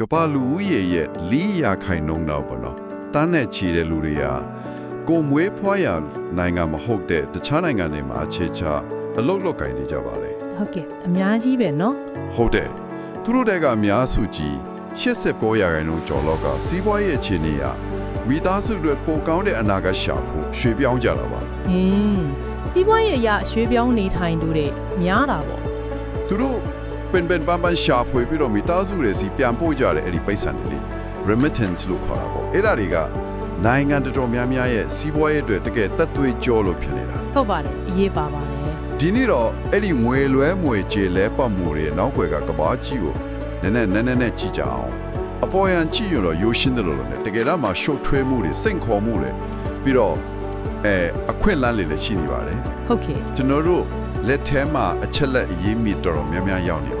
ကမ္ဘာလူဦးရေရဲ့လီယာခိုင်နှုန်းတော့ပေါ့နော်တန်းနဲ့ချီတဲ့လူတွေကကိုယ်မွေးဖွားရနိုင်ငံမဟုတ်တဲ့တခြားနိုင်ငံတွေမှာအခြေချအလုပ်လုပ်ကိုင်နေကြပါတယ် ဟုတ်ကဲ့အများကြီးပဲเนาะ ဟုတ်တယ်သူတို့တဲကအများစုကြီး89ရာခိုင်နှုန်းကျော်လောက်ကစီးပွားရေးအခြေအနေအရမိသားစုတွေပိုကောင်းတဲ့အနာဂတ်ရှာဖို့ရွှေ့ပြောင်းကြတာပါ ဟင်းစီးပွားရေးအရရွှေပြောင်းနေထိုင်သူတွေများတာပေါ့ သူတို့ ပင်ပင်ပန်းပန်းရှာဖွေပြီးတော့မိသားစုတွေစီပြန်ပို့ကြတဲ့အဲ့ဒီပိတ်ဆံတွေလေ remittance လို့ခေါ်တာပေါ့အဲ့ဒါတွေကနိုင်ငံတော်တော်များများရဲ့စီးပွားရေးအတွက်တကယ်တက်သွေးကြောလို့ဖြစ်နေတာဟုတ်ပါတယ်အရေးပါပါတယ်ဒီနေ့တော့အဲ့ဒီငွေလွဲငွေကြေလဲပတ်မှုတွေနောက်ွယ်ကကဘာကြီးကိုနည်းနည်းနည်းနည်းနဲ့ကြည့်ကြအောင်အပေါ်ယံကြည့်ရတော့ရိုးရှင်းတယ်လို့လည်းတကယ်တော့မှရှုပ်ထွေးမှုတွေစိတ်ခေါ်မှုတွေပြီးတော့အဲအခွင့်အလမ်းတွေလည်းရှိနေပါတယ်ဟုတ်ကဲ့ကျွန်တော်တို့လက်ထဲမှာအချက်လက်အရေးမိတော်တော်များများရောက်နေပ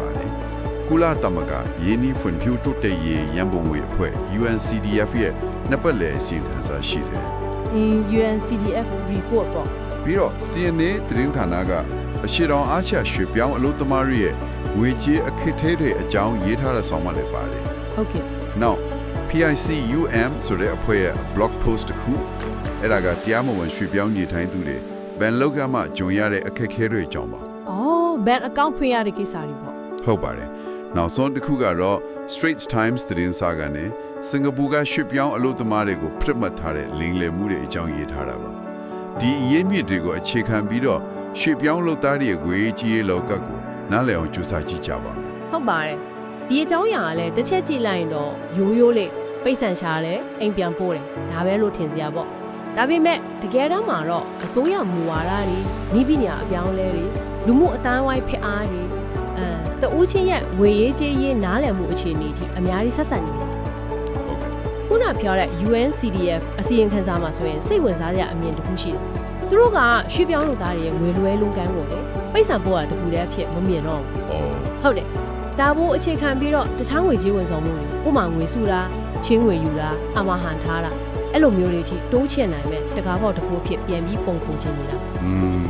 ါတယ် ကုလသမဂ္ဂယင်းနီဖွံ့ဖြိုးတိုးတက်ရေးရန်ပုံငွေအဖွဲ့ UNCDF ရဲ့နှစ်ပတ်လည်အစီရင်ခံစာရှိတယ်အင်း UNCDF report ပေါ့ပြီးတော့ CNA သတင်းဌာနကအရှိတော်အားချရွှေပြောင်းအလို့သမားတွေရဲ့ငွေကြေးအခက်အခဲတွေအကြောင်းရေးထားတဲ့ဆောင်းပါးလည်းပါတယ်ဟုတ်ကဲ့။ Now PICUM ဆိုတဲ့အဖွဲ့ရဲ့ blog post တစ်ခုအဲ့ဒါကတရားမဝင်ရွှေပြောင်းနေထိုင်သူတွေဘန်လောက်ကမှဂျုံရတဲ့အခက်အခဲတွေအကြောင်းပါအော် bank account ဖွင့်ရတဲ့ကိစ္စတွေပေါ့ဟုတ်ပါတယ်။ နောက်ဆုံးတစ်ခုကတော့ Straits Times သတင်းစာကနေစင်ကာပူကရွှေ့ပြောင်းအလို့သမားတွေကိုပြစ်မှတ်ထားတဲ့လိမ်လည်မှုတွေအကြောင်းရေးထားတာပါ။ဒီအရေးမြစ်တွေကိုအခြေခံပြီးတော့ရွှေ့ပြောင်းလုပ်သားတွေရဲ့ငွေကြေးလောကကိုနားလည်အောင်ကြိုးစားကြည့်ကြပါမယ်ဟုတ်ပါတယ်ဒီအကြောင်းအရာကလည်းတစ်ချက်ကြည့်လိုက်ရင်တော့ရိုးရိုးလေးပိတ်ဆန်ရှာလဲအိမ်ပြန်ပို့တယ်ဒါပဲလို့ထင်စရာပေါ့ဒါပေမဲ့တကယ်တမ်းမှာတော့အစိုးရမူဝါဒတွေဤပညာအပြောင်းအလဲတွေလူမှုအတိုင်းဝိုင်းဖြစ်အားတွေအဲ တဦးချင်းရဲ့ဝေရေးကြေးရေးနားလည်မှုအခြေအနေအထိအများကြီးဆက်ဆက်နေတယ်။ဟုတ်ကဲ့ခုနပြောတဲ့ UNCDF အစီရင်ခံစာမှာဆိုရင်စိတ်ဝင်စားစရာအမြင်တစ်ခုရှိတယ်သူတို့ကရွှေ့ပြောင်းလူသားတွေရဲ့ငွေလွှဲလုံးကမ်းကိုလေပိတ်ဆံပို့တာတခုတည်းအဖြစ်မမြင်တော့ဘူး။အော်ဟုတ်တယ်ဒါဘို့အခြေခံပြီးတော့တခြားငွေကြေးဝန်ဆောင်မှုတွေဥပမာငွေစုတာချင်းငွေယူတာအမဟန်ထားတာအဲ့လိုမျိုးတွေအထိတိုးချင်နိုင်မဲ့တကားပေါက်တစ်ခုအဖြစ်ပြန်ပြီးပုံပုံချင်နေတာ။อืม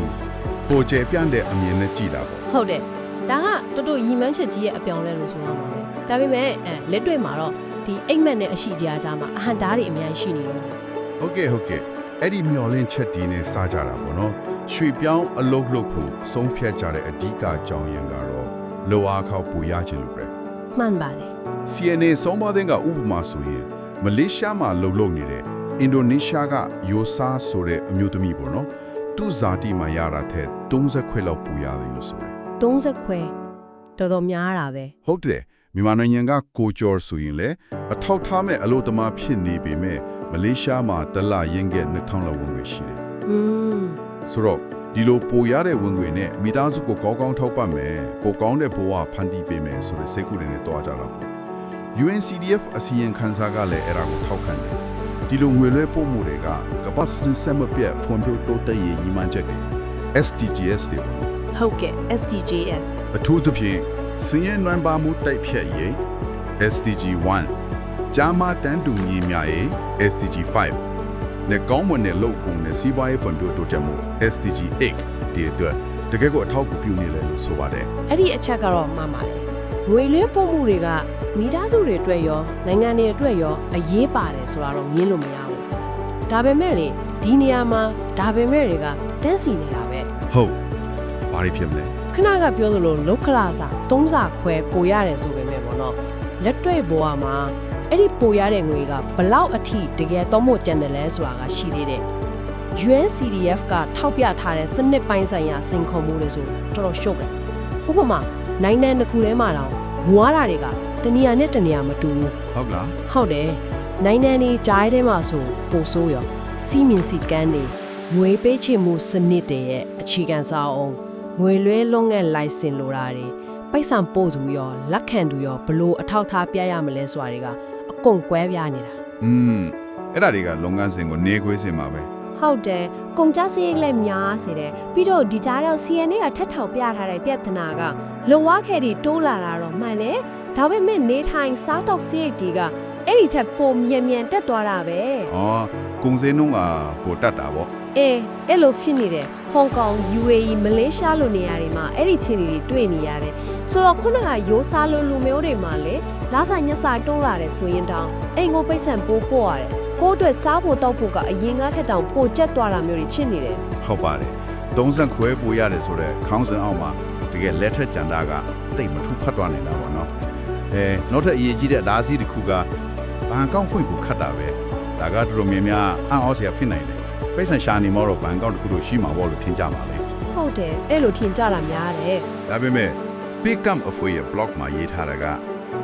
ပိုကျပြန့်တဲ့အမြင်နဲ့ကြည်တာပေါ့ဟုတ်တယ် ဒါကတော်တော်ရီမန်းချက်ကြီးရဲ့အပြောင်းလဲလို့ဆိုရမှာပဲဒါပေမဲ့အဲလက်တွေ့မှာတော့ဒီအိမ်မက်နဲ့အရှိတရားကြားမှာအဟန်တားတွေအများကြီးရှိနေတော့တယ်။ဟုတ်ကဲ့ဟုတ်ကဲ့အဲ့ဒီမျော်လင့်ချက်ဒီနဲ့စားကြတာပေါ့နော်။ရွှေ့ပြောင်းအလုပ်လုပ်ဖို့ဆုံးဖြတ်ကြတဲ့အဓိကအကြောင်းရင်းကတော့လောအားခေါက်ပူရခြင်းလို့ပဲ။မှန်ပါတယ် CNA ဆုံးမတဲ့ကဥပမာဆိုရင်မလေးရှားမှာလှုပ်လှုပ်နေတဲ့အင်ဒိုနီးရှားကယိုဆာဆိုတဲ့အမျိုးသမီးပေါ့နော်သူဇာတိမှာရတာတဲ့30ခွဲလောက်ပူရတယ်လို့ဆိုတယ် 30ခွဲတော်တော်များတာပဲဟုတ်တယ်မြန်မာနိုင်ငံကကိုကျော်ဆိုရင်လေအထောက်ထားမဲ့အလို့တမဖြစ်နေပေမဲ့မလေးရှားမှာတစ်လရင်းက2000လောက်ဝင်ငွေရှိတယ်อืมဆိုတော့ဒီလိုပိုရတဲ့ဝင်ငွေနဲ့မိသားစုကိုကောင်းကောင်းထောက်ပံ့မယ်ပိုကောင်းတဲ့ဘဝဖန်တီးပေးမယ်ဆိုတဲ့စိတ်ကူးတွေနဲ့တွားကြတာပေါ့ UNCDF အစီရင်ခံစာကလည်းအဲ့ဒါကိုထောက်ခံတယ်ဒီလိုငွေလွှဲပို့မှုတွေကကမ္ဘာစစ်စမပြတ်ဖွံ့ဖြိုးတိုးတက်ရေးရည်မှန်းချက်တွေ SDGs တွေပေါ့နော် ဟုတ်ကဲ့ SDGs အထူးသဖြင့်စည်ရင်နွမ်းပါမှုတိုက်ဖြတ်ရေး SDG 1ဂျာမာတန်တူညီမြရေး SDG 5နဲ့ကောင်းမွန်တဲ့လုပ်ကုန်နဲ့စီးပွားရေးဖွံ့ဖြိုးတိုးတက်မှု SDG 8ဒီအတွက်တကယ်ကိုအထောက်အကူပြုနေတယ်လို့ဆိုပါတယ်အဲ့ဒီအချက်ကတော့မှန်ပါတယ်ငွေလွှဲပို့မှုတွေကမိသားစုတွေအတွက်ရောနိုင်ငံတွေအတွက်ရောအရေးပါတယ်ဆိုတာတော့ငင်းလို့မရဘူးဒါပေမဲ့လေဒီနေရာမှာဒါပေမဲ့တွေကတန်းစီနေတာပဲဟုတ် ဘာတွေဖြစ်မလဲခဏကပြောသလိုလုတ်ခလာစာသုံးစာခွဲပိုရတယ်ဆိုပေမဲ့ပေါ့နော်လက်တွေ့ဘဝမှာအဲ့ဒီပိုရတဲ့ငွေကဘလောက်အထိတကယ်တော့မို့ကျန်တယ်လဲဆိုတာကရှိသေးတယ် UNCDF ကထောက်ပြထားတဲ့စနစ်ပိုင်းဆိုင်ရာစိန်ခေါ်မှုတွေဆိုတော်တော်ရှုပ်တယ်ဥပမာနိုင်ငံတစ်ခုထဲမှာတော့ငွားတာတွေကတနေရာနဲ့တနေရာမတူဘူးဟုတ်လားဟုတ်တယ်နိုင်ငံတွေကြားထဲမှာဆိုပိုဆိုးရောစီမင်းစီကန်းတွေငွေပေးချေမှုစနစ်တွေရဲ့အခြေခံစာအုံ ငွေလွှဲလုံးငယ်လိုင်စင်လိုတာတွေပိုက်ဆံပို့သူရောလက်ခံသူရောဘလို့အထောက်ထားပြရမလဲဆိုတာတွေကအကုန်ကွဲပြားနေတာอืมအဲ့ဒါတွေကလုပ်ငန်းစဉ်ကိုနေခွေးစင်မှာပဲဟုတ်တယ်ကုန်ကြစရိတ်လည်းများစေတယ်ပြီးတော့ဒီကြားတော့ CNA ကထက်ထောက်ပြထားတဲ့ပြဿနာကလောဝခဲတွေတိုးလာတာတော့မှန်တယ်ဒါပေမဲ့နေထိုင်စားတော့စရိတ်တွေကအဲ့ဒီထက်ပိုမြန်မြန်တက်သွားတာပဲဩကုံစင်းနှုံးကပိုတက်တာပေါ့ အေးအဲ့လိုဖြစ်နေတယ်ဟောင်ကောင် UAE မလေးရှားလိုနေရာတွေမှာအဲ့ဒီချင်းတွေတွေ့နေရတယ်ဆိုတော့ခုနကရိုးစားလိုလူမျိုးတွေမှာလေလာစာညက်စာတွန်းလာတယ်ဆိုရင်တောင်အိမ်ကိုပိတ်ဆန်ပိုးပို့ရတယ်ကိုယ့်အတွက်စားဖို့တောက်ဖို့ကအရင်ကထက်တောင်ပိုကျက်သွားတာမျိုးတွေဖြစ်နေတယ်ဟုတ်ပါတယ်30ခွဲပိုရတယ်ဆိုတော့ခေါင်းစဉ်အောက်မှာတကယ်လက်ထက်ကြံတာကတိတ်မထူးဖတ်သွားနေတာပေါ့နော်အဲနောက်ထပ်အရေးကြီးတဲ့ဒါစီတစ်ခုကဘန်ကောက်ဖွင့်ကိုခတ်တာပဲဒါကတော်တော်များများအံ့ဩစရာဖြစ်နိုင်တယ် ပိတ်ဆန်ရှာနေမောတော့ဘန်ကောက်တစ်ခုလို့ရှိမှာပေါ့လို့ထင်ကြပါလေဟုတ်တယ်အဲ့လိုထင်ကြတာများတယ်ဒါပေမဲ့ pick up အဖွေရဲ့ blog မှာရေးထားတာက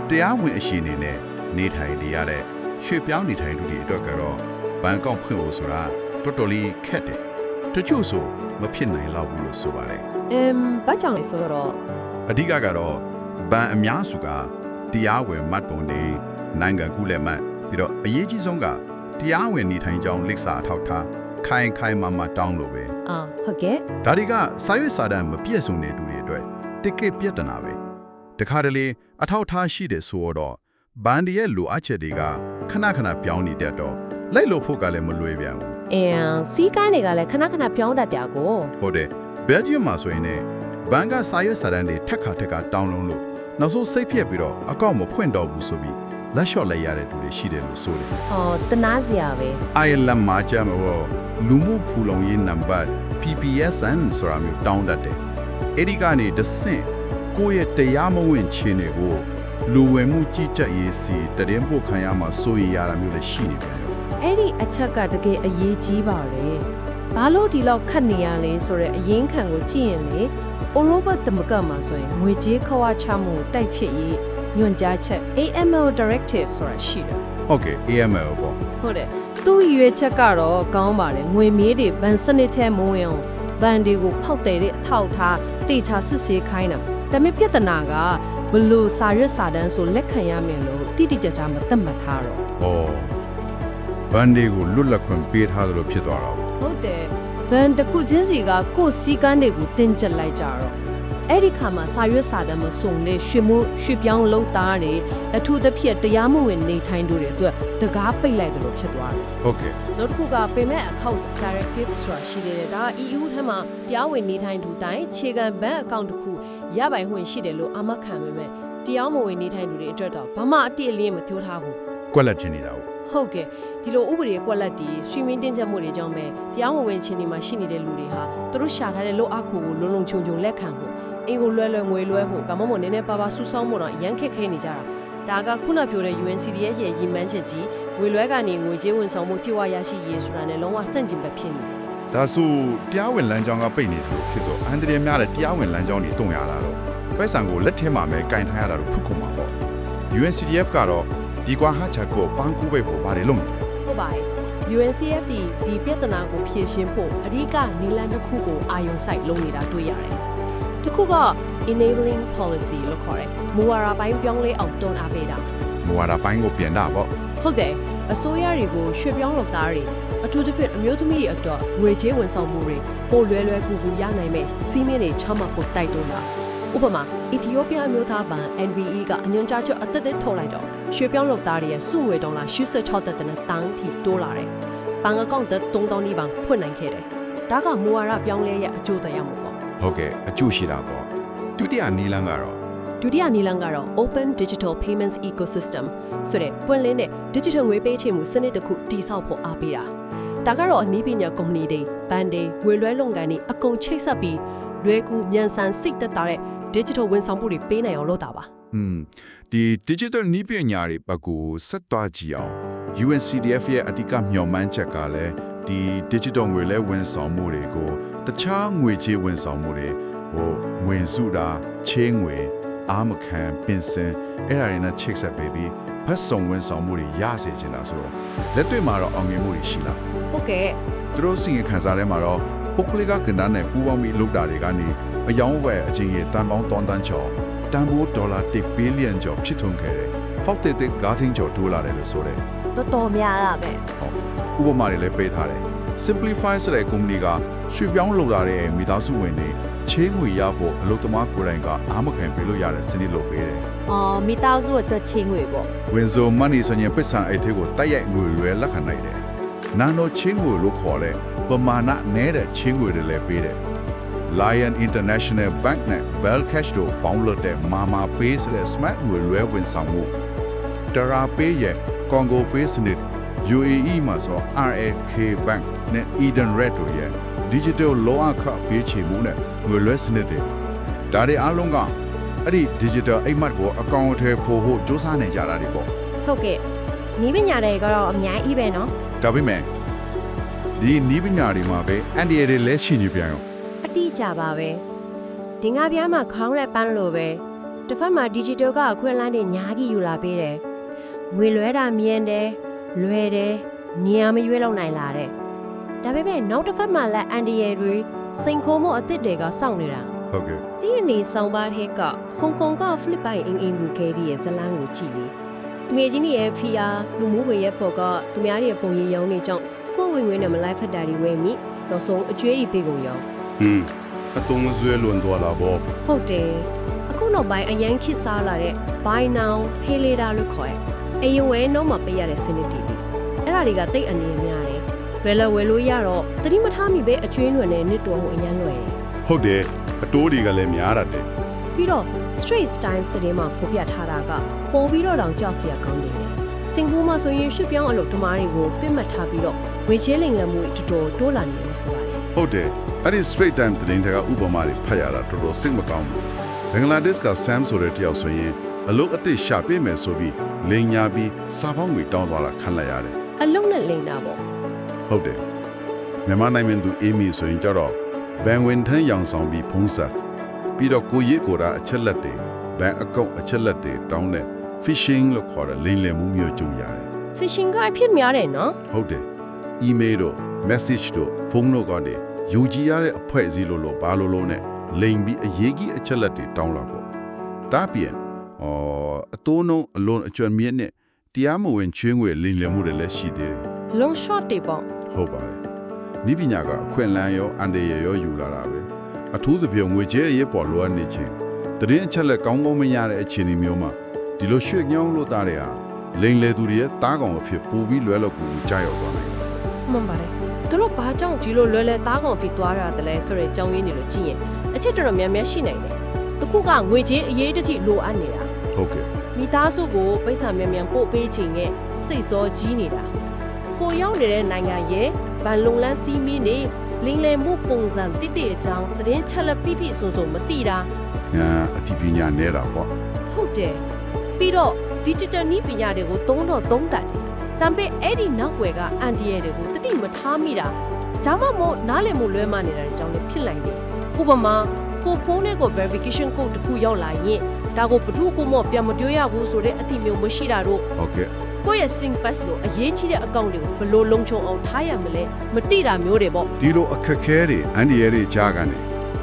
တရားဝင်အရှိအနေနဲ့နေထိုင်နေရတဲ့ရွှေပြောင်းနေထိုင်သူတွေအတွက်ကတော့ဘန်ကောက်ဖွင့်ဖို့ဆိုတာတော်တော်လေးခက်တယ်တချို့ဆိုမဖြစ်နိုင်တော့ဘူးလို့ဆိုပါတယ်အမ်ဘာကြောင့်လဲဆိုတော့အဓိကကတော့ဘန်အများစုကတရားဝင်မှတ်ပုံတွေနိုင်ငံကူးလက်မှတ်ပြီးတော့အရေးကြီးဆုံးကတရားဝင်နေထိုင်ကြောင်းလက်စာအထောက်ထား ခိုင်ခိုင်မာမာတောင်းလို့ပဲအာဟုတ်ကဲ့ဒါတွေကစာရွက်စာတမ်းမပြည့်စုံတဲ့သူတွေအတွက်တစ်ကစ်ပြတ်တနာပဲတခါတလေအထောက်ထားရှိတယ်ဆိုတော့ဘန်ဒီရဲ့လိုအပ်ချက်တွေကခဏခဏပြောင်းနေတတ်တော့လိုက်လို့ဖို့ကလည်းမလွယ်ပြန်ဘူးအမ်စီးကားတွေကလည်းခဏခဏပြောင်းတတ်ကြကိုဟုတ်တယ်ဘယ်လ်ဂျီယံမှာဆိုရင်လည်းဘန်ကစာရွက်စာတမ်းတွေထက်ခါထက်ခါတောင်းလုံးလို့နောက်ဆုံးစိတ်ပြက်ပြီးတော့အကောင့်မဖွင့်တော့ဘူးဆိုပြီးလက်လျှော့လိုက်ရတဲ့သူတွေရှိတယ်လို့ဆိုတယ်ဟောတနာစရာပဲအိုင်လန်မှာကြမှာတော့ လူမှုဖူလုံရေးနံပါတ် PPSN ဆိုတာမျိုးတောင်းတတ်တယ်။အဲ့ဒီကနေတဆင့်ကိုယ့်ရဲ့တရားမဝင်ခြင်းတွေကိုလူဝင်မှုကြီးကြပ်ရေးစီတရင်ပို့ခံရမှာစိုးရိမ်ရတာမျိုးလည်းရှိနေပြန်ရောအဲ့ဒီအချက်ကတကယ်အရေးကြီးပါလေဘာလို့ဒီလောက်ခတ်နေရလဲဆိုတော့အရင်ခံကိုကြည့်ရင်လေအိုရိုဘတ်တမကမှာဆိုရင်ငွေကြေးခဝါချမှုကိုတိုက်ဖြစ်ရေးညွှန်ကြားချက် AML directive ဆိုတာရှိတယ်။ ဟုတ်ကဲ့ AML ပေါ့ဟုတ်တယ်သူ့ရွေချက်ကတော့ကောင်းပါတယ်ငွေမြေးတွေဗန်စနစ်ထဲမဝင်အောင်ဗန်တွေကိုဖောက်တယ်တဲ့အထောက်ထားတေချာစစ်ဆေးခိုင်းတာဒါပေမဲ့ပြဿနာကဘလို့စာရွက်စာတမ်းဆိုလက်ခံရမယ်လို့တိတိကျကျမသတ်မှတ်ထားတော့။ဩဘန်ဒီကိုလွတ်လပ်ခွင့်ပေးထားသလိုဖြစ်သွားတာပေါ့ဟုတ်တယ်ဗန်တစ်ခုချင်းစီကကိုယ့်စီကန်းတွေကိုတင်ကျက်လိုက်ကြတော့ အဲ့ဒီခါမှာစာရွက်စာတမ်းမစုံတဲ့ရွှေမိုးရွှေပြောင်းလုံးသားတွေအထူးသဖြင့်တရားမဝင်နေထိုင်သူတွေအတွက်တကားပိတ်လိုက်တယ်လို့ဖြစ်သွားတယ်။ဟုတ်ကဲ့နောက်တစ်ခုက payment account directive ဆိုတာရှိနေတယ်ဒါက EU ထဲမှာတရားဝင်နေထိုင်သူတိုင်းခြေခံဘဏ် account တစ်ခုရပိုင်ခွင့်ရှိတယ်လို့အာမခံပေမဲ့တရားမဝင်နေထိုင်သူတွေအတွက်တော့ဘာမှအတိအလင်းမပြောထားဘူး။ကွက်လက်ချင်းနေတာပေါ့ဟုတ်ကဲ့ဒီလိုဥပဒေကွက်လက်တီ streaming တင်ချက်မှုတွေကြောင့်ပဲတရားမဝင်ချင်းတွေမှာရှိနေတဲ့လူတွေဟာသူတို့ရှာထားတဲ့လို့အခုကိုလုံလုံချုံချုံလက်ခံဖို့ အင်ကိုလွယ်လွယ်ငွေလွှဲဖို့ဗမာမနည်းနည်းပါပါဆူဆောင်းဖို့တော့ရမ်းခက်ခဲနေကြတာဒါကခုနပြောတဲ့ UNCDS ရဲ့ရည်မှန်းချက်ကြီးငွေလွှဲကနေငွေကြေးဝန်ဆောင်မှုပြည့်ဝရရှိရေးဆိုတာနဲ့လုံးဝဆန့်ကျင်ဘက်ဖြစ်နေတယ်။ဒါဆိုတရားဝင်လမ်းကြောင်းကပိတ်နေတယ်လို့ဖြစ်တော့အန်ဒရီများတဲ့တရားဝင်လမ်းကြောင်းတွေတုံရတာတော့ပိုက်ဆံကိုလက်ထဲမှာပဲကင်ထားရတာလို့ဖုခုမှာပေါ့။ UNCDF ကတော့ဒီကွာဟာချက်ကိုပန်းကူးပိတ်ဖို့ပါတယ်လို့ဟုတ်ပါတယ် UNCFD ဒီပြဿနာကိုဖြေရှင်းဖို့အဓိကနီလန်တစ်ခုကိုအာရုံစိုက်လုပ်နေတာတွေ့ရတယ်။ တစ်ခုက enabling policy လို့ခေါ်တယ်။မူဝါဒပိုင်းပြောင်းလဲအောင်တွန်းအားပေးတာမူဝါဒပိုင်းကိုပြင်တာပေါ့။ဟုတ်တယ်။အစိုးရတွေကိုရွှေ့ပြောင်းလုပ်သားတွေအထူးသဖြင့်အမျိုးသမီးတွေအတွက်ငွေကြေးဝန်ဆောင်မှုတွေပိုလွယ်လွယ်ကူကူရနိုင်မယ်စီးမင်းတွေချမှတ်ဖို့တိုက်တွန်းတာ။ဥပမာအီသီယိုးပီးယားမျိုးသားဘဏ် NVE ကအညွှန်ကြားချက်အသက်သက်ထုတ်လိုက်တော့ရွှေ့ပြောင်းလုပ်သားတွေရဲ့စုငွေဒေါ်လာ86တက်တဲ့တန်းထိတိုးလာတယ်။ဘဏ်အကောင့်သက်3000နီးပါးဖွင့်နိုင်ခဲ့တယ်။ဒါကမူဝါဒပြောင်းလဲရဲ့အကျိုးသက်ရောက်မှုပေါ့ ဟုတ်ကဲ့အကျိုးရှိတာပေါ့ဒုတိယနီလန်းကတော့ဒုတိယနည်းလမ်းကတော့ Open Digital Payments Ecosystem ဆိုတဲ့ပွင့်လင်းတဲ့ digital ငွေပေးချေမှုစနစ်တစ်ခုတည်ဆောက်ဖို့အားပေးတာဒါကတော့အနည်းပညာကုမ္ပဏီတွေဘဏ်တွေငွေလွှဲလုပ်ငန်းတွေအကုန်ချိတ်ဆက်ပြီးလွယ်ကူမြန်ဆန်စိတ်သက်သာတဲ့ digital ဝန်ဆောင်မှုတွေပေးနိုင်အောင်လုပ်တာပါอืมဒီ digital နီးပညာတွေဘက်ကိုဆက်သွားကြည့်အောင် UNCDF ရဲ့အဓိကမျှော်မှန်းချက်ကလည်း ဒီ digital ငွေလဲဝန်ဆောင်မှုတွေကိုတခြားငွေကြေးဝန်ဆောင်မှုတွေဟိုငွေစုတာချင်းငွေအာမခံပင်စင်အဲ့ဒါတွေနဲ့ချိတ်ဆက်ပေးပြီးဖတ်စုံဝန်ဆောင်မှုတွေရစေချင်တာဆိုတော့လက်တွေ့မှာတော့အောင်မြင်မှုတွေရှိလားဟုတ်ကဲ့သူတို့စီရင်ခန်းစားထဲမှာတော့ပုတ်ကလေးကကဏ္ဍနဲ့ပူးပေါင်းပြီးလုပ်တာတွေကနေအယောင်းဝယ်အချင်းကြီးတန်ပေါင်းတောင်းတန်းချော်တန်ဖိုးဒေါ်လာ1ဘီလီယံကျော်ဖြစ်ထွန်းခဲ့တယ်။ဖောက်တဲ့တဲ့ဂါသင်းကျော်တိုးလာတယ်လို့ဆိုတယ်တော်တော်များတာပဲ။ဟုတ် ဥပမာတွေလည်းပေးထားတယ်။ Simplify ဆိုတဲ့ကုမ္ပဏီကရွှေပြောင်းလုပ်လာတဲ့မိသားစုဝင်တွေချေးငွေရဖို့အလုပ်သမားကိုယ်တိုင်ကအာမခံပေးလို့ရတဲ့စနစ်လုပ်ပေးတယ်အော်မိသားစုအတွက်ချင်းငွေပေါ့။ Winzo Money ဆိုရင်ပတ်စံအဲ့သေးကိုတိုက်ရိုက်ငွေလွယ်လက်ခံနိုင်တယ်။နာနိုချင်းငွေလို့ခေါ်တဲ့ပမာဏနဲတဲ့ချင်းငွေတွေလည်းပေးတယ် Lion International Bank နဲ့ Bell Cash တို့ပေါင်းလို့တဲ့ Mama Pay ဆိုတဲ့ smart ငွေလွှဲဝန်ဆောင်မှု Tara Pay ရဲ့ Congo Pay စနစ် UAE မှာဆို RAK Bank နဲ့ Eden Red တို့ရဲ့ Digital လောအခပေးချေမှုနဲ့ငွေလွှဲစနစ်တွေဒါတွေအားလုံးကအဲ့ဒီ Digital အိတ်မတ်ကိုအကောင့်အထည်ဖို့ဖို့စ조사နေကြတာတွေပေါ့ဟုတ်ကဲ့နီးပညာတွေကတော့အများကြီးပဲနော်ဒါပေမဲ့ဒီနီးပညာတွေမှာပဲအန်ဒီရတွေလည်းရှိနေပြန်ရောအတိအကျပါပဲဒီငါပြားမှာခေါင်းလက်ပန်းလို့ပဲတစ်ဖက်မှာ digital ကအခွင့်အလမ်းတွေညာကြီးယူလာပေးတယ်ငွေလွဲတာမြင်တယ် လွယ်တယ်နေရာမရွေးလောက်နိုင်လာတယ်ဒါပေမဲ့နောက်တစ်ဖက်မှာလည်းအန်ဒီရတွေစိန်ခိုးမှုအသစ်တွေကစောင့်နေတာဟုတ်ကဲ့ဒီအနေဆောင်ပါတဲ့ကဟောင်ကောင်ကဖိလစ်ပိုင်အင်အင်ကိုခဲဒီရဲ့ဇလန်းကိုကြည့်လေသူငယ်ချင်းတွေရဲ့ဖီယာလူမှုကွန်ရက်ပေါ်ကသူများတွေရဲ့ပုံရိပ်ရုံးတွေကြောင့်ကိုယ်ဝင်ဝင်နဲ့မလိုက်ဖက်တာတွေဝဲမိနောက်ဆုံးအကျွေးတွေပေးကုန်ရောဟွန်းအတုံးဆွဲလွန်သွားလာပေါ့ဟုတ်တယ်အခုနောက်ပိုင်းအရန်ခစ်စားလာတဲ့ buy now pay later လို့ခေါ်ရဲ့ အရင်ဝဲနှုံးမှာပေးရတဲ့စနစ်တွေဒီအဲ့ဒါတွေကတိတ်အနေများတယ်လွယ်လွယ်ဝယ်လို့ရတော့တတိမထားမိပဲအကျွေးနွယ်နဲ့နစ်တော်ဟိုအရန်လွယ်တယ်ဟုတ်တယ်အတိုးတွေကလည်းများရတယ်ပြီးတော့ Straits Times သတင်းမှာဖော်ပြထားတာကပိုပြီးတော့တောင်ကြောက်စရာကောင်းတယ်။စင်ကာပူမှာဆိုရင်ရွှေ့ပြောင်းအလုပ်သမားတွေကိုပြစ်မှတ်ထားပြီးတော့ဝေချဲလိမ်လည်မှုတွေတော်တော်တိုးလာနေလို့ဆိုပါတယ်ဟုတ်တယ်အဲ့ဒီ straight time သတင်းတွေကဥပမာတွေဖတ်ရတာတော်တော်စိတ်မကောင်းဘူးဘင်္ဂလားဒေ့ရှ်က Sam ဆိုတဲ့တယောက်ဆိုရင် အလုပ်အသစ်ရှာပေးမယ်ဆိုပြီးလိန်ညာပြီးစာပေါင်းတွေတောင်းသွားတာခံလိုက်ရတယ်။အလုံးနဲ့လိမ်တာပေါ့ဟုတ်တယ်မြန်မာနိုင်ငံသူအေမီဆိုရင်ကြတော့ဘန်ဝင်ထန်းရောင်ဆောင်ပြီးဖုံးဆက်ပြီးတော့ကိုရစ်ကိုရာအချက်လက်တွေဘန်အကောင့်အချက်လက်တွေတောင်းတဲ့ phishing လို့ခေါ်တဲ့လိမ်လည်မှုမျိုးကြုံရတယ်။ Phishing ကအဖြစ်များတယ်နော်ဟုတ်တယ် email တို့ message တို့ဖုန်းတို့ကနေယူကြည်ရတဲ့အဖွဲ့အစည်းလို့လို့ဘာလို့လို့နဲ့လိမ်ပြီးအရေးကြီးအချက်လက်တွေတောင်းလာပေါ့ဒါပြင် အော်အတိုးနှုံးအလွန်အကျွမ်းမြင့်နဲ့တရားမဝင်ချွေးငွေလိမ်လည်မှုတွေလည်းရှိသေးတယ်။ long shot တွေပေါ့ဟုတ်ပါတယ်နိပညာကအခွင့်အလမ်းရောအန်တရယ်ရောယူလာတာပဲအထူးသဖြင့်ငွေကြေးအရေးပေါ်လိုအပ်နေခြင်းတရင်အချက်လက်ကောင်းကောင်းမရတဲ့အခြေအနေမျိုးမှာဒီလိုရွှေ့ညောင်းလို့သားတဲ့ဟာလိမ်လေသူတွေရဲ့တားကောင်အဖြစ်ပူပြီးလွဲလို့ကူကူကြားရောက်သွားနိုင်တယ်။မှန်ပါတယ်။သူတို့ဘာကြောင့်ဒီလိုလွယ်လွယ်သားကောင်ဖြစ်သွားရတာလဲဆိုတဲ့ကြောင်းရင်းတွေလို့ကြည့်ရင်အချက်တော်တော်များများရှိနိုင်တယ်။တစ်ခုကငွေကြေးအရေးတစ်ချိလိုအပ်နေတာ ဟုတ်ကဲ့မိသားစုကိုပိတ်ဆံမြန်မြန်ပို့ပေးခြင်းနဲ့စိတ်စောကြီးနေတာကိုရောက်နေတဲ့နိုင်ငံရဲ့ဗန်လုံလန်းစီးမီနေလင်းလယ်မှုပုံစံတိတိအကြောင်းတရင်ချက်လက်ပြပြစုံစုံမသိတာညာအတိပညာနေတာပေါ့ဟုတ်တယ်ပြီးတော့ digital နည်းပညာတွေကိုသုံးတော့သုံးတတ်တယ်တံပေအဲ့ဒီနောက်ွယ်ကအန်တီရဲ့တွေကိုတတိမထားမိတာဒါမှမဟုတ်နားလည်မှုလွဲမှားနေတာတဲ့အကြောင်းလည်းဖြစ်နိုင်တယ်ဥပမာကိုဖုန်းနဲ့ကို verification code တစ်ခုရောက်လာရင် ဒါကိုဘ ᱹ ကိုမှပြန်မပြောရဘူးဆိုတဲ့အတိမျိုးမရှိတာတို့ဟုတ်ကဲ့ကိုယ့်ရဲ့ sync pass လို့အရေးကြီးတဲ့အကောင့်တွေကိုဘယ်လိုလုံခြုံအောင်ထားရမလဲမတိတာမျိုးတွေပေါ့ဒီလိုအခက်ခဲတွေအန်ဒီရယ်တွေကြားကနေ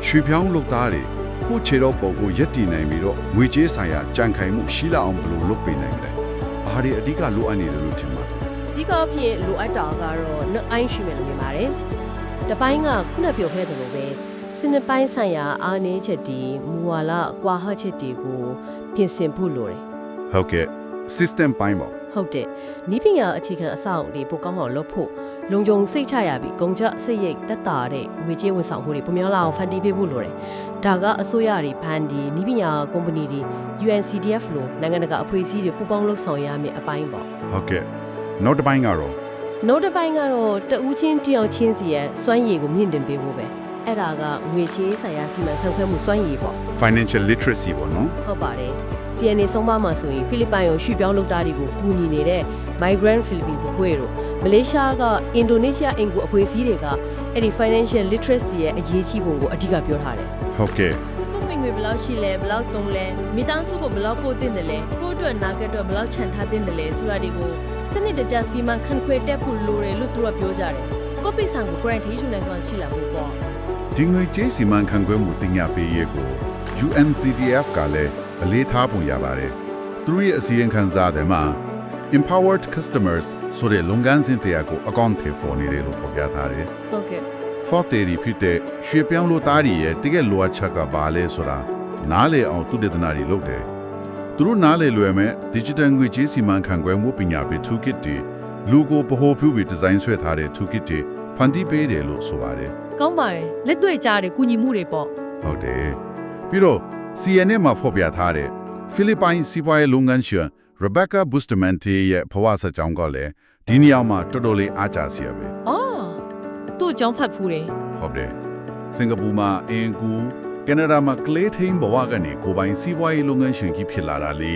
ရွှေဖြောင်းလုပ်သားတွေကိုခြေတော့ပုံကိုရက်တည်နိုင်ပြီးတော့ငွေကြေးဆိုင်ရာကြံခိုင်မှုရှိလာအောင်ဘယ်လိုလုပ်ပေးနိုင်မလဲဘာတွေအဓိကလိုအပ်နေတယ်လို့ထင်ပါလဲဒီကအဖြစ်လိုအပ်တာကတော့နှအိုင်းရှိမယ်လို့မြင်ပါတယ်။တပိုင်းကခုနပြောခဲ့သလိုပဲစ နစ်ပိုင်းဆိုင်ရာအားနည်းချက်တွေမူဝါဒအကွာဟချက်တွေကိုပြင်ဆင်ဖို့လိုတယ်ဟုတ်ကဲ့ system ပိုင်းပေါ့။ဟုတ်တယ်။နီးပညာအခြေခံအဆောက်အအုံတွေပိုကောင်းအောင်လုပ်ဖို့လုံခြုံစိတ်ချရပြီးကုန်ကြစိတ်ရိတ်တက်တာတဲ့ငွေကြေးဝန်ဆောင်မှုတွေပုံများလာအောင်ဖန်တီးပေးဖို့လိုတယ်။ဒါကအစိုးရတွေဖန်တီးနီးပညာကုမ္ပဏီတွေ UNCDF လိုနိုင်ငံတကာအဖွဲ့အစည်းတွေပူးပေါင်းလှုပ်ဆောင်ရမယ့်အပိုင်းပေါ့ဟုတ်ကဲ့နောက်တစ်ပိုင်းကတော့နောက်တစ်ပိုင်းကတော့တဦးချင်းတယောက်ချင်းစီရဲ့စွမ်းရည်ကိုမြင့်တင်ပေးဖို့ပဲ အဲ့ဒါကငွေချေးဆိုင်ရာစီမံခန့်ခွဲမှုစွမ်းရည်ပေါ့ financial literacy ပေါ့နော်ဟုတ်ပါတယ် CNA ဆုံးပါမှာဆိုရင်ဖိလစ်ပိုင်ကိုရွှေ့ပြောင်းလုပ်သားတွေကိုကူညီနေတဲ့ Migrant Philippines အဖွဲ့တို့မလေးရှားကအင်ဒိုနီးရှားအင်ကူအဖွဲ့အစည်းတွေကအဲ့ဒီ financial literacy ရဲ့အရေးကြီးပုံကိုအဓိကပြောထားတယ်ဟုတ်ကဲ့ကိုယ့်မိငွေဘယ်လောက်ရှိလဲဘယ်လောက်သုံးလဲမိသားစုကိုဘယ်လောက်ပို့တင်တယ်လဲကိုယ့်အတွက်နာကအတွက်ဘယ်လောက်ခြံထားတင်တယ်လဲဆိုတာတွေကိုစနစ်တကျစီမံခန့်ခွဲတက်ဖို့လိုတယ်လို့သူကပြောကြတယ်ကိုယ့်ပိစံကို grant ယူနေဆိုတာရှိလာဖို့ပေါ့ ဒီငွေကြေးစီမံခန့်ခွဲမှုတင်ညာပေးရေးကို UNCDF ကလည်းအလေးထားပုံရပါတယ်သူတို့ရဲ့အစီရင်ခံစာထဲမှာ empowered customers ဆိုတဲ့လုပ်ငန်းစဉ်တရားကိုအကောင့်ထဲပေါ်နေတယ်လို့ဖော်ပြထားတယ်ဟုတ်ကဲ့ Fort Theory ဖြစ်တဲ့ရွှေပြောင်းလို့သားတွေရဲ့တကယ်လိုအပ်ချက်ကဘာလဲဆိုတာနားလည်အောင်သူတေသနာတွေလုပ်တယ်။သူတို့နားလည်လွယ်မဲ့ digital ငွေကြေးစီမံခန့်ခွဲမှုပညာပေး toolkit တွေလူကိုဗဟိုပြုပြီးဒီဇိုင်းဆွဲထားတဲ့ toolkit တွေဖန်တီးပေးတယ်လို့ဆိုပါတယ် ကောင်းပါတယ်လက်တွေ့ကြတဲ့ကုညီမှုတွေပေါ့ဟုတ်တယ်ပြီးတော့ CNN မှာဖော်ပြထားတဲ့ဖိလစ်ပိုင်စီးပွားရေးလုပ်ငန်းရှင် Rebecca Bustamante ရဲ့ဘဝစကြောင်းကလည်းဒီနေရာမှာတော်တော်လေးအားကျစရာပဲအော်သူ့အကြောင်းဖတ်ဖူးတယ်ဟုတ်တယ်စင်ကာပူမှာအင်ကူကနေဒါမှာကလေးထိန်ဘဝကနေကိုယ်ပိုင်စီးပွားရေးလုပ်ငန်းရှင်ကြီးဖြစ်လာတာလေ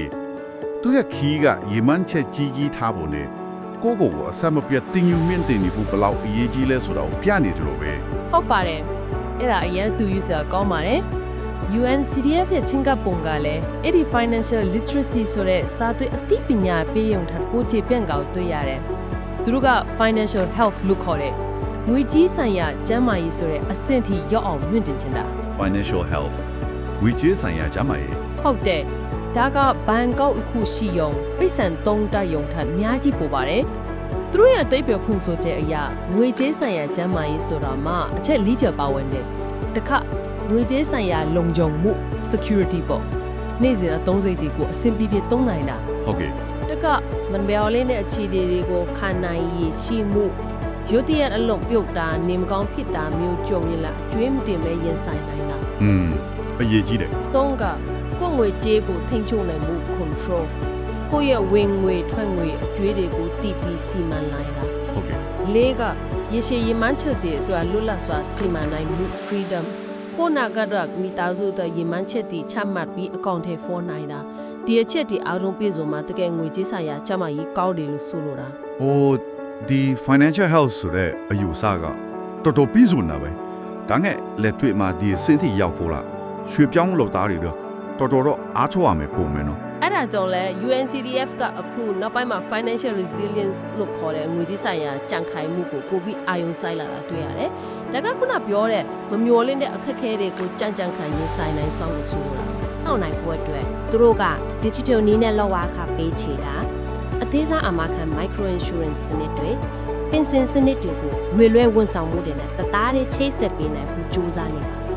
သူရဲ့ခီးကရေမန်းချက်ကြီးကြီးထားဖို့နဲ့ ကိုယ့်ကိုယ်ကိုအဆက်မပြတ်တင်ယူမြင့်တင်နေဖို့ဘယ်လောက်အရေးကြီးလဲဆိုတာကိုပြနေတယ်လို့ပဲဟုတ်ပါတယ်အဲ့ဒါအရင်သူယူဆရာကောင်းပါတယ် UNCDF ရဲ့ချင်းကပ်ပုံကလည်းအဲ့ဒီ financial literacy ဆိုတဲ့စာသွေးအသိပညာပေးရုံထက်ပိုချေပြန့်ကောက်တွေ့ရတယ်သူတို့က financial health လို့ခေါ်တဲ့ငွေကြီးဆိုင်ရာကျန်းမာရေးဆိုတဲ့အဆင့်ထိရောက်အောင်မြင့်တင်ချင်တာ financial health ဝီချေးဆိုင်ရာကျန်းမာရေးဟုတ်တယ် ဒါကဘန်ကောက်အခုရှိယုံပိတ်ဆန်သုံးတက်ယုံထက်အများကြီးပိုပါတယ်သူတို့ရဲ့အသိပ္ပယ်ဖွင့်ဆိုချက်အရငွေကြေးဆိုင်ရာကျန်းမာရေးဆိုတာမှအချက်၄ချက်ပါဝင်တယ်တစ်ခါငွေကြေးဆိုင်ရာလုံခြုံမှု security ပေါ့နေ့စဉ်အသုံးစရိတ်တွေကိုအဆင်ပြေပြေသုံးနိုင်တာဟုတ်ကဲ့တကမန်ဘယ်လေးနဲ့အခြေအနေတွေကိုခံနိုင်ရည်ရှိမှုရုတ်တရက်အလုံးပြုတ်တာနေမကောင်းဖြစ်တာမျိုးကြုံရင်လားကျွေးမတင်ပဲရင်ဆိုင်နိုင်တာอืมအရေးကြီးတယ်သုံးက ကိုယ့်ငွေကြေးကိုထိန်းချုပ်နိုင်မှု control ကိုယ့်ရဲ့ဝင်ငွေထွက်ငွေအကျွေးတွေကိုတည်ပြီးစီမံနိုင်တာဟုတ်ကဲ့လေးကရေရှည်ရည်မှန်းချက်တွေအတွက်လွတ်လပ်စွာစီမံနိုင်မှု freedom ကိုယ့်နာကတော့မိသားစုအတွက်ရည်မှန်းချက်တွေချမှတ်ပြီးအကောင့်ထဲဖော်နိုင်တာဒီအချက်တွေအားလုံးပြည့်စုံမှတကယ်ငွေကြေးဆိုင်ရာကျန်းမာရေးကောင်းတယ်လို့ဆိုလိုတာဟိုဒီ financial health ဆိုတဲ့အယူဆကတော်တော်ပြီးစုံတာပဲဒါငဲ့လက်တွေ့မှာဒီအဆင့်ထိရောက်ဖို့လားရွှေပြောင်းလုပ်သားတွေတော့ တော်တော်တော့အားထုတ်ရမယ်ပုံမယ်နော်အဲ့ဒါကြောင့်လဲ UNCDF ကအခုနောက်ပိုင်းမှာ financial resilience လို့ခေါ်တဲ့ငွေကြေးဆိုင်ရာကြံ့ခိုင်မှုကိုပိုပြီးအာရုံစိုက်လာတာတွေ့ရတယ်။ဒါကခုနပြောတဲ့မမျော်လင့်တဲ့အခက်အခဲတွေကိုကြံ့ကြံ့ခံရင်ဆိုင်နိုင်စွမ်းကိုဆိုလိုတာနှောက်နိုင်ဖို့အတွက်သူတို့က digital နည်းနဲ့လောက်ဝါခပေးချေတာအသေးစားအမခံ micro insurance စနစ်တွေပင်စင်စနစ်တွေကိုငွေလွှဲဝန်ဆောင်မှုတွေနဲ့တသားတည်းချိတ်ဆက်ပေးနိုင်ဖို့ကြိုးစားနေပါ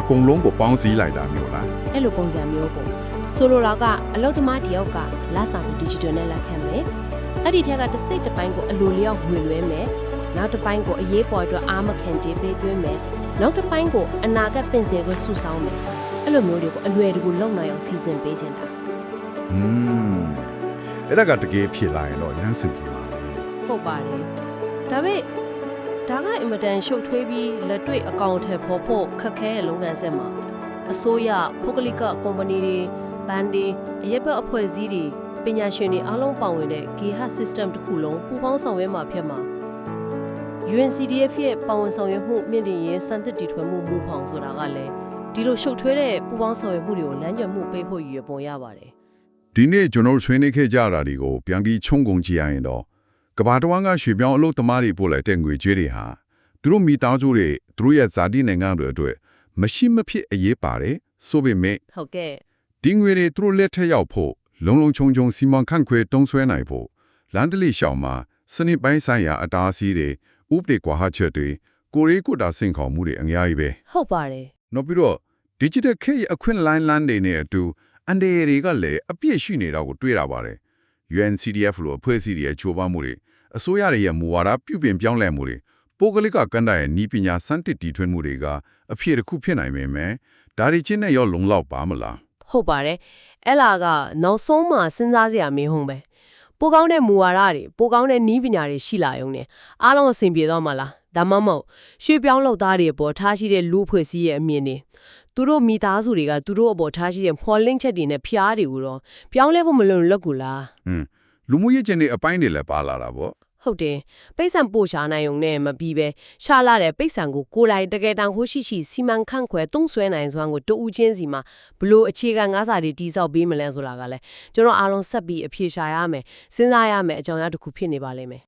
အကုန်လုံးကိုပေါင်းစည်းလိုက်တာမျိုးလားအဲ့လိုပုံစံမျိုးပေါ့ဆိုလိုတာကအလုတ်သမားတယောက်ကလက်ဆောင်ကို digital နဲ့လက်ခံမယ်အဲ့ဒီထက်ကတစ်စိတ်တစ်ပိုင်းကိုအလိုလျောက်ငွေလွှဲမယ်နောက်တစ်ပိုင်းကိုအရေးပေါ်အတွက်အာမခံကြေးပေးသွင်းမယ်နောက်တစ်ပိုင်းကိုအနာဂတ်ပင်စင်ကိုစုဆောင်းမယ်အဲ့လိုမျိုးတွေကိုအလွယ်တကူလုံနိုင်အောင်စီစဉ်ပေးခြင်းတာอืมအဲ့ဒါကတကယ်ဖြစ်လာရင်တော့ရမ်းစင်ပြေပါပဲဟုတ်ပါတယ်ဒါပေမဲ့ ဒါကအင်မတန်ရှုပ်ထွေးပြီးလက်တွေ့အကောင့်ထဲပေါ်ဖို့ခက်ခဲတဲ့လုပ်ငန်းဆက်မှာအစိုးရပုဂ္ဂလိကကုမ္ပဏီတွေဘဏ်တွေအရက်ဘတ်အဖွဲ့အစည်းတွေပညာရှင်တွေအားလုံးပါဝင်တဲ့ GH system တစ်ခုလုံးပူးပေါင်းဆောင်ရွက်မှာဖြစ်မှာ UNCDF ရဲ့ပါဝင်ဆောင်ရွက်မှုမြင့်တင်ရေးစံသစ်တီထွင်မှုမူဖောင်ဆိုတာကလည်းဒီလိုရှုပ်ထွေးတဲ့ပူးပေါင်းဆောင်ရွက်မှုတွေကိုလမ်းညွှန်မှုပေးဖို့ရည်ရွယ်ပုံရပါတယ်ဒီနေ့ကျွန်တော်တို့ဆွေးနွေးခဲ့ကြတာတွေကိုပြန်ပြီးခြုံငုံကြည့်ရရင်တော့ ကဘာတဝန်းကရွှေပြောင်းအလုပ်သမားတွေပို့လိုက်တဲ့ငွေကြေးတွေဟာသူတို့မိသားစုတွေသူတို့ရဲ့ဇာတိနိုင်ငံတွေအတွက်မရှိမဖြစ်အရေးပါတယ်ဆိုပေမဲ့ဟုတ်ကဲ့ဒီငွေတွေသူတို့လက်ထက်ရောက်ဖို့လုံလုံခြုံခြုံစီမံခန့်ခွဲတုံးဆွဲနိုင်ဖို့လန်ဒလီရှောင်းမှာစနစ်ပိုင်းဆိုင်ရာအတားအဆီးတွေဥပဒေကွာဟချက်တွေကိုရီးကိုတာစင်ခေါ်မှုတွေအများကြီးပဲဟုတ်ပါတယ်နောက်ပြီးတော့ digital ခေတ်ရဲ့အခွင့်အလမ်းလမ်းတွေနဲ့အတူအန်ဒီတွေကလည်းအပြည့်ရှိနေတာကိုတွေ့ရပါတယ် UNCDF လို့အဖွဲ့အစည်းတွေရဲ့ချိုးပမ်းမှုတွေအစိုးရတွေရဲ့မူဝါဒပြုပြင်ပြောင်းလဲမှုတွေပိုကလိကကန္တာရဲ့ဤပညာစံတစ်တီထွင်မှုတွေကအဖြစ်တစ်ခုဖြစ်နိုင်ပေမဲ့ဒါတွေချင်းနဲ့ရောလုံလောက်ပါမလားဟုတ်ပါတယ်အဲ့လာကနောက်ဆုံးမှစဉ်းစားစရာမင်းဟုံးပဲပိုကောင်းတဲ့မူဝါဒတွေပိုကောင်းတဲ့နီးပညာတွေရှိလာရုံနဲ့အားလုံးအဆင်ပြေတော့မှာလား ဒါမှမဟုတ်ရွှေပြောင်းလောက်သားတွေအပေါ်ထားရှိတဲ့လူဖွဲ့စည်းရဲ့အမြင်တွေသူတို့မိသားစုတွေကသူတို့အပေါ်ထားရှိတဲ့ဖော်လင့်ချက်တွေနဲ့ဖျားတွေကိုတော့ပြောင်းလဲဖို့မလွန်လွတ်ကူလားဟွန်းလူမှုရေးကျင်တွေအပိုင်းတွေလည်းပါလာတာပေါ့ဟုတ်တယ်ပိတ်ဆံပို့ရှာနိုင်ုံနဲ့မပြီးပဲရှာလာတဲ့ပိတ်ဆံကိုကိုယ်တိုင်တကယ်တမ်းဟိုရှိရှိစီမံခန့်ခွဲသုံးဆွဲနိုင်စွမ်းကိုတူဦးချင်းစီမှာဘလို့အခြေခံငါးစာတွေတိစောက်ပေးမလဲဆိုတာကလည်းကျွန်တော်အားလုံးဆက်ပြီးအဖြေရှာရမယ်စဉ်းစားရမယ်အကြောင်းအရာတစ်ခုဖြစ်နေပါလိမ့်မယ်